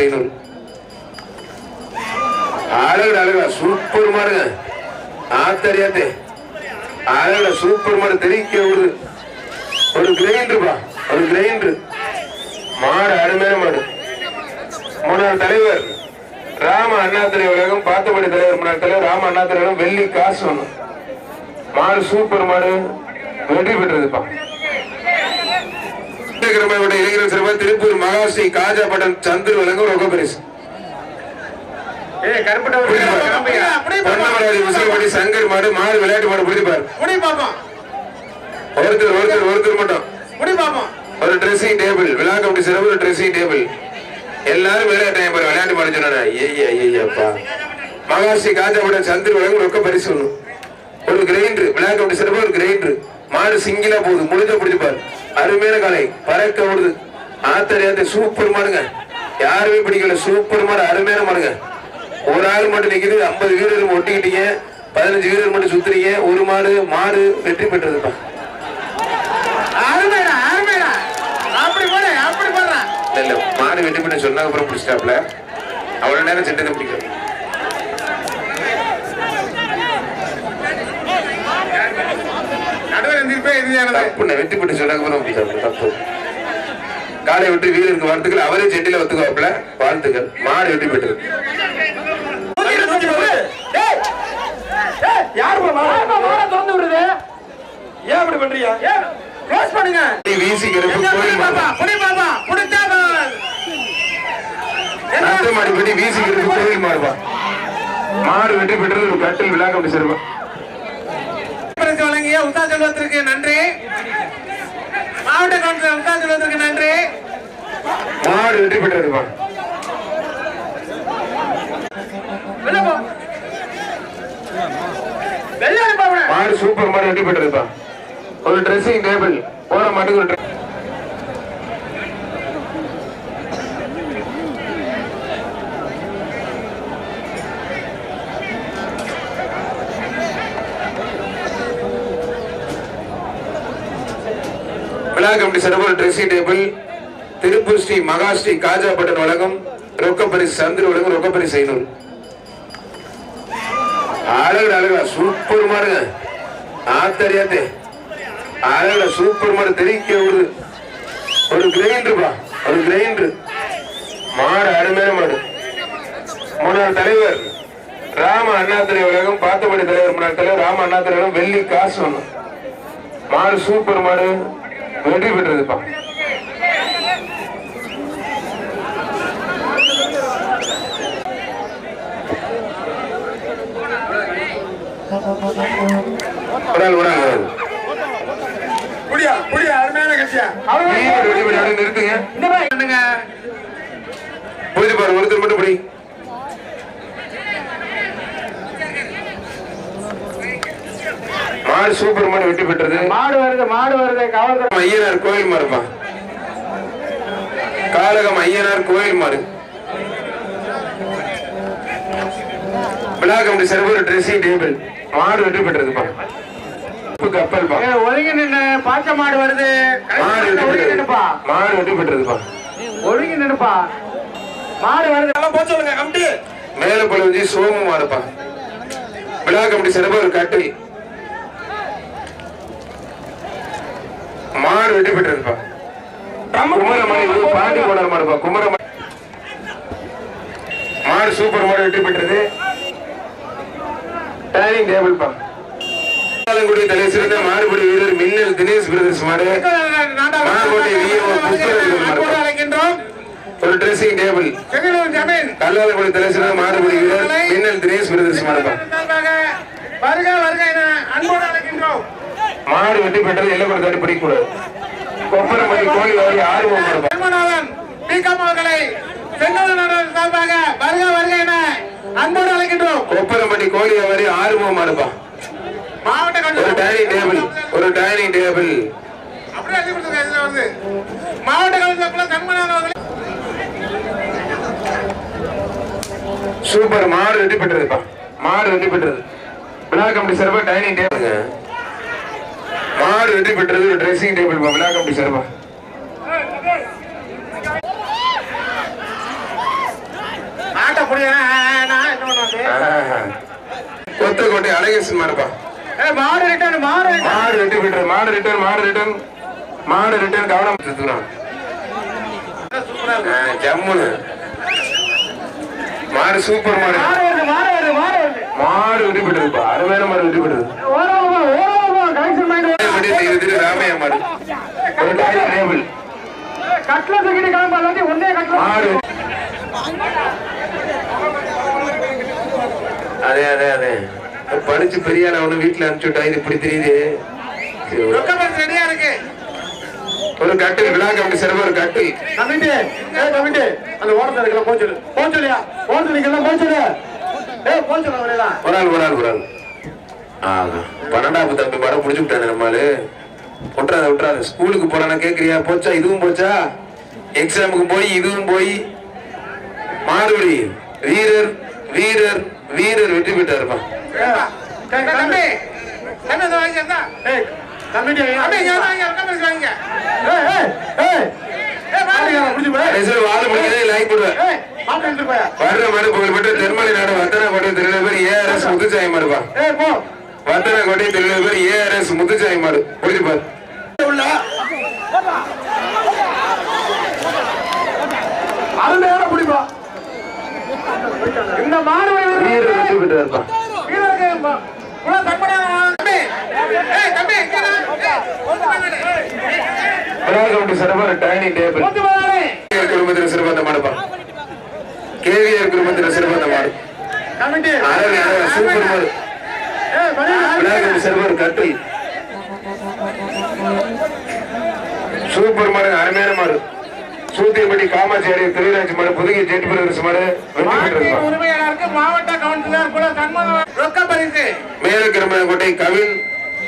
பரிசு ஐநூறு அழகுடா அழகுடா சூப்பர் மாருங்க ஆத்தரியாத்தே. அழகுடா சூப்பர் மாடு தெரிவிக்க ஒரு ஒரு கிரைண்டருப்பா ஒரு கிரைண்டர் மாடு அருமையான மாடு. முன்னாள் தலைவர் ராம அண்ணாத்திரை உலகம் பாத்தபடி தலைவர் முன்னாள் தலைவர் ராம அண்ணாத்திரை வெள்ளி காசு ஒன்று மாடு சூப்பர் மாடு வெற்றி பெற்றதுப்பா. விட இளைஞர் சிறப்பாக திருப்பூர் மகாஸ்ரீ காஜாபட்டன் சந்திர வழங்க பரிசு. விசிலப்படி சங்கர் மாடு மாடு விளையாட்டு மாடு பிடிப்பார் ஒருத்தர் ஒருத்தர் ஒருத்தர் மட்டும். ஒரு ட்ரெஸ்ஸிங் டேபிள் விழா கமிட்டி சிறப்பு ட்ரெஸ்ஸிங் டேபிள் எல்லாரும் விளையாட்டு விளையாட்டு மாடு சொன்னா ஐயா ஐயாப்பா. மகாஸ்ரீ காஜாபட்டன் சந்திர வழங்க ரொக்க பரிசு ஒரு கிரைண்டர் விழா கமிட்டி சிறப்பு ஒரு கிரைண்டர் மாடு சிங்கிளா போகுது முடிஞ்ச பிடிப்பார் அருமையான காலை பறக்க விடுது ஆத்தரியாத்த சூப்பர் மாடுங்க. யாருமே பிடிக்கல. சூப்பர் மாடு. அருமையான மாடுங்க. ஒரு ஆள் மட்டும் நிக்குது. ஐம்பது வீரர் ஒட்டிக்கிட்டீங்க. பதினஞ்சு வீரர் மட்டும் சுத்துறீங்க. ஒரு மாடு மாடு வெற்றி பெற்றதுப்பா மாடு வெற்றி பெற்று சொன்னாங்க அப்புறம் பிடிச்சிட்டாப்ல. அவ்வளவு நேரம் சென்று பிடிக்கும் நடுவர் எந்திரிப்பே இறுதியானது தப்புண்ணே வெற்றி பெற்று சொன்னாங்க அப்புறம் தப்பு. காலை விட்டு வீரருக்கு வாழ்த்துக்கள். அவரே செட்டில ஒத்துக்குவாப்ல வாழ்த்துக்கள். மாடு வெற்றி பாப்பா? மாடு. வெற்றி பெற்றது ஒரு கட்டில் விழா கம்பி பரிசு வழங்கிய உத்தா செல்வத்திற்கு நன்றி. மாவட்ட கவுன்சிலர் உத்தா செல்வத்திற்கு நன்றி. மாடு வெற்றி. மாடு சூப்பர் மாடு வெற்றி பெற்றதுப்பா ஒரு ட்ரெஸ்ஸிங் டேபிள் போற மாட்டுக்கு ஜில்லா கமிட்டி சிறப்பு ட்ரெஸ்ஸிங் டேபிள் திருப்பூர் ஸ்ரீ மகா ஸ்ரீ காஜாபட்டன் வழங்கும் ரொக்கப்பரிசு சந்திர வழங்கும் ரொக்கப்பரிசு ஐநூறு. அழகுடா அழகுடா சூப்பர் மாடுங்க ஆத்தரியாத்தே அழகுடா சூப்பர் மாடு. தெரிவிக்க விடுது. ஒரு கிரைண்டருப்பா ஒரு கிரைண்டர் மாடு அருமையான மாடு. முன்னாள் தலைவர் ராம அண்ணாதுரை உலகம் பாத்தபடி தலைவர் முன்னாள் தலைவர் ராம அண்ணாதுரை உலகம் வெள்ளி காசு ஒன்று மாடு சூப்பர் மாடு. வெற்றி பெற்றதுப்பா ஒரு ஆள். புடியா புடியா அருமையான கட்சியா. நிறுத்துங்க. ஒருத்தர் மட்டும் படி. மாடு சூப்பர் மாடு வெற்றி பெற்றது மாடு வருது மாடு வருது காவல்துறை ஐயனார் கோயில் மாடுப்பா காலகம் ஐயனார் கோயில் மாடு. விழா கமிட்டி சிறப்பு ட்ரெஸ்ஸிங் டேபிள் மாடு வெற்றி பெற்றதுப்பா ஏ, ஒதுங்கி நின்னு பாச்ச மாடு வருது. மாடு பெற்றது நின்னுப்பா. மாடு வெற்றி பெற்றதுப்பா ஒதுங்கி நின்னுப்பா. மாடு வருது. எல்லாம் போச்சு சொல்லுங்க கமிட்டி மேல பொழுது சோமு மாடுப்பா. விழா கமிட்டி சிறப்பு ஒரு மாடு வெட்டி வெற்றி பெற்றதுப்பா குமரமணி பாண்டி கோடர் மாடுப்பா குமரமணி. மாடு சூப்பர் மாடு வெட்டி பெற்றது டைனிங் டேபிள் பா. ஆலங்குடி தலை சிறந்த வீரர் மின்னல் தினேஷ் பிரதர்ஸ் மாடு. விஏஓ அழைக்கின்றோம் ஒரு ட்ரெஸ்ஸிங் டேபிள் கல்லாலங்குடி தலை சிறந்த மாடுபடி வீரர் மின்னல் தினேஷ் பிரதர்ஸ் மாடுப்பா. வருக வருக என அன்போடு அழைக்கின்றோம். மாடு வெட்டி பெற்றது எல்லாம் கூட தாண்டி பிடிக்கக்கூடாது கொப்பரமணி கோயில் வரை ஆர்வம் டிகம் அவர்களை செங்கலூர் சார்பாக வருக வருக என அன்போடு அழைக்கின்றோம். கொப்பரமணி கோயில் வரை ஆர்வம் மாடுப்பா. மாவட்ட ஒரு டைனிங் டேபிள் ஒரு டைனிங் டேபிள் மாவட்ட கவுன்சிலர் தன்மநாதன் அவர்களை. சூப்பர் மாடு வெட்டி பெற்றதுப்பா மாடு வெட்டி பெற்றது. விழா கமிட்டி சிறப்பா டைனிங் டேபிள் மாடு வெட்டி பெற்றது ட்ரெஸ்ஸிங் டேபிள் விழா கமிட்டி சிறப்பா மாட்டை புடியா நான் என்ன பண்ணுவேன் கொத்த கோட்டை அழகேசன் மாடுப்பா மாடு ரிட்டர்ன் மாடு. மாடு வெட்டி விட்டுரு மாடு ரிட்டர்ன் மாடு ரிட்டர்ன் மாடு ரிட்டர்ன் கவனம் இருக்கு. ஜம்முன்னு மாடு சூப்பர் மாடு. மாடு மாடு வருது மாடு அருமையான வெட்டி விட்டுரு ராமையா மாடு கட்ல தூக்கிட்டு கிளம்ப எல்லாத்தையும் ஒன்னே கட்ல மாடு அதே அதே. அதே படிச்சு பெரிய ஆளா ஒண்ணு வீட்டுல அனுப்பிச்சு விட்டா இது இப்படி தெரியுது? ஒரு- கட்டில் விழா கம்பி சிறப்பு ஒரு கட்டில். கமிட்டி. கமிட்டி. அந்த ஓரத்துல இருக்கல போச்சு போச்சுலியா ஓரத்துல நிக்கலாம் போச்சுல ஏய் போச்சுல அவரேதான் ஒரு ஆள் ஒரு ஆள் ஒரு ஆள். பன்னெண்டாவது தம்பி படம் புடிச்சு விட்டானே நம்மளு விட்டுறாத விட்டுறாத ஸ்கூலுக்கு போறானா கேக்குறியா? போச்சா? இதுவும் போச்சா? எக்ஸாமுக்கு போய் இதுவும் போய். மாறுபடி வீரர் வீரர் வீரர் வெற்றி பெற்றாருப்பா. வர்ற மாடு புகழ்பெற்ற தென்மலை நாடு வத்தனா திருவிழா பேர் ஏஆர்எஸ் முத்துச்சாய் மாடுப்பா. ஏய் போ வத்தனா கோட்டை திருவிழா பேர். ஏஆர்எஸ் முத்துச்சாய் மாடு புரிஞ்சு பாரு. உள்ள அருமையான புடிப்பா இந்த சிறப்பான டைனிங் டேபிள். குடும்பத்தில் சிறப்பான மாடுப்பா கேவிஆர் குடும்பத்தில் சிறப்பான சூப்பர் மாடு. விழாக்கம்பட்டி சிறப்பான கட்டில். சூப்பர் மாடு அருமையான மாடு சூத்தியப்பட்டி காமாட்சியாரி திருவிராஜ் மாடு புதுகை ஜெட் பிரதர்ஸ் மாடு வெற்றி மாட்டின் பெற்றிருப்பா உரிமையாளருக்கு மாவட்ட கவுன்சிலர் கூட சன்மானம் ரொக்க பரிசு. மேலக்கிரமணக்கோட்டை கவின்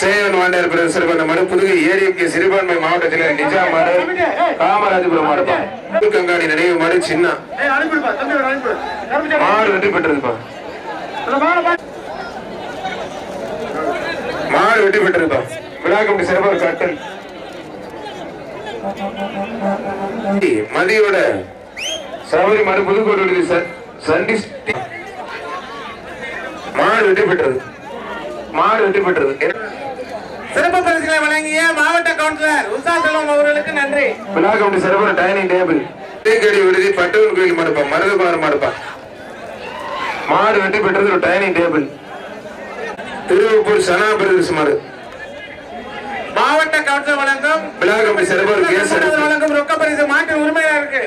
சேவன் வாண்டியார் பிறகு சிறப்பான மாடு புதுகை ஏரியுக்கு சிறுபான்மை மாவட்ட செயலர் நிஜா மாடு காமராஜபுரம் கங்காணி நினைவு மாடு சின்ன. மாடு வெற்றி பெற்றிருப்பா அந்த மாடை பா மாடு வெற்றி பெற்றிருப்பா விழாக்கம்பட்டி சிறப்பான கட்டல். மதியோட சபரி மாடு புதுக்கோட்டை சண்டி மாடு வெற்றி பெற்றது. மாடு வெற்றி பெற்றது. சிறப்பு பரிசுகளை வழங்கிய மாவட்ட கவுன்சிலர் உஷா செல்வம் அவர்களுக்கு நன்றி. விழாக்கம்பட்டி சிறப்பான டைனிங் டேபிள். தேக்கடி விடுதி பட்டவன் கோயில் மாடுப்பா மருதகுமார் மாடுப்பா. மாடு வெற்றி பெற்றது ஒரு டைனிங் டேபிள். திருவப்பூர் சனா பிரதேச மாடு மாவட்ட கவுன்சிலர் வழங்கும். சிறப்பான கேஸ் எடுப்பு. வழங்கும் ரொக்க பரிசு மாட்டு உரிமையா இருக்கு.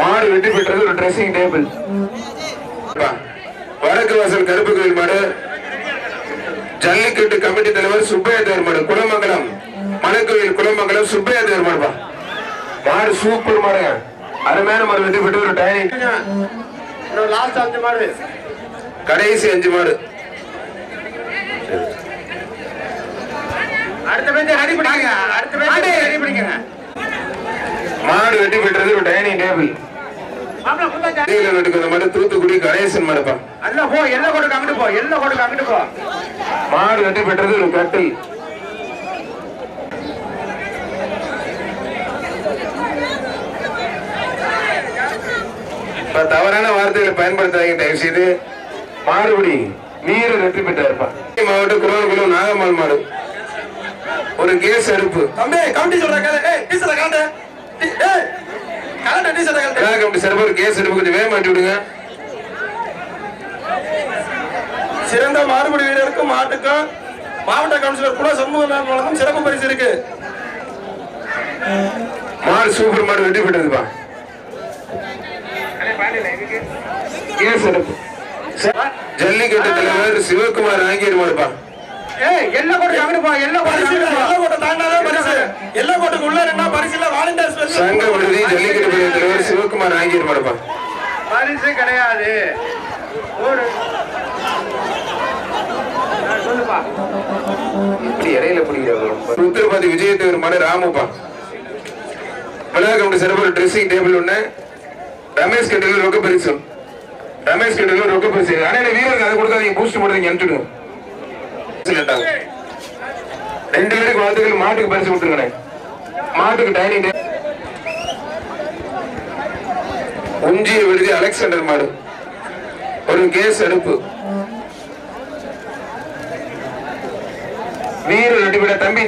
மாடு வெற்றி பெற்றது ஒரு ட்ரெஸ்ஸிங் டேபிள் வடக்கு வாசல் கருப்பு கோயில் மாடு. ஜல்லிக்கட்டு கமிட்டி தலைவர் சுப்பையா தேவர் மாடு குலமங்கலம் மலைக்கோயில் குலமங்கலம் சுப்பையா தேவர் மாடுப்பா. மாடு சூப்பர் மாடுங்க. அருமையான மாடு வெற்றி பெற்று ஒரு டைனிங் லாஸ்ட் அஞ்சு மாடு. கடைசி அஞ்சு மாடு. அடுத்த பேச்சு ரெடி பண்ணிக்கங்க. அடுத்த பேச்சு ரெடி பண்ணிக்கங்க. மாடு வெற்றி பெற்றது ஒரு டைனிங் டேபிள் தூத்துக்குடி கணேசன் மாடுப்பா. அல்ல போ எல்ல கோட்டுக்கு அங்கிட்டு போ எல்ல கோட்டுக்கு அங்கிட்டு போ. மாடு வெற்றி பெற்றது ஒரு கட்டில். தவறான வார்த்தைகளை பயன்படுத்தாதீங்க தயவு செய்து மாறுபடி வீர வெற்றி பெற்றாருப்பா மாவட்டம் குரோகுளம் நாகம்மாள் மாடு. ஒரு கேஸ் அடுப்பு. தம்பி கவுண்டி சொல்ற கேளு. ஏய் டீசல ஏய் கலந்து டீசல கலந்து கம்பெனி சிறப்பு ஒரு கேஸ் அடுப்பு கொஞ்சம் வேக மாட்டி விடுங்க. சிறந்த மாறுபடி வீரருக்கும் மாட்டுக்கும் மாவட்ட கவுன்சிலர் கூட சண்முகம் சிறப்பு பரிசு இருக்கு. மாடு சூப்பர் மாடு வெற்றி பெற்றதுப்பா. கேஸ் ஜல்லிக்கட்டு தலைவர் சிவகுமார் ஆங்கியர் மாடுப்பா. ஏய் எல்ல கோட்டுக்கு அங்கிட்டு போ எல்ல கோட்டுக்கு எல்ல கோட்டை தாண்டாதான் பரிசு. எல்ல கோட்டுக்கு உள்ள ரெண்டா பரிசு இல்ல வாலண்டியர்ஸ் சங்க விடுதி ஜல்லிக்கட்டு பிரிவு தலைவர் சிவகுமார் ஆங்கியர் மாடுப்பா. பரிசு கிடையாது. ஒரு சொல்லுப்பா. இப்படி இடையில பிடிக்கிறாங்க உத்தரபாதி விஜயதேவர் மாடு ராமுப்பா. விழா கமிட்டி சிறப்பு ட்ரெஸ்ஸிங் டேபிள் ஒண்ணு. ரமேஷ் கட்டில ரொக்க பரிசு. ரமேஷ் கட்டில ரொக்க பரிசு இந்த வீரருக்கு அதை கொடுக்காதீங்க பூஸ்ட் போடுறீங்க அனுப்பிடுங்க. ரெண்டு பேருக்கு வாழ்த்துக்கள். மாட்டுக்கு பரிசு கொடுத்துருங்கண்ணே மாட்டுக்கு டைனிங் உஞ்சிய விடுதி அலெக்சாண்டர் மாடு. ஒரு கேஸ் அடுப்பு வீர நடிவிட தம்பி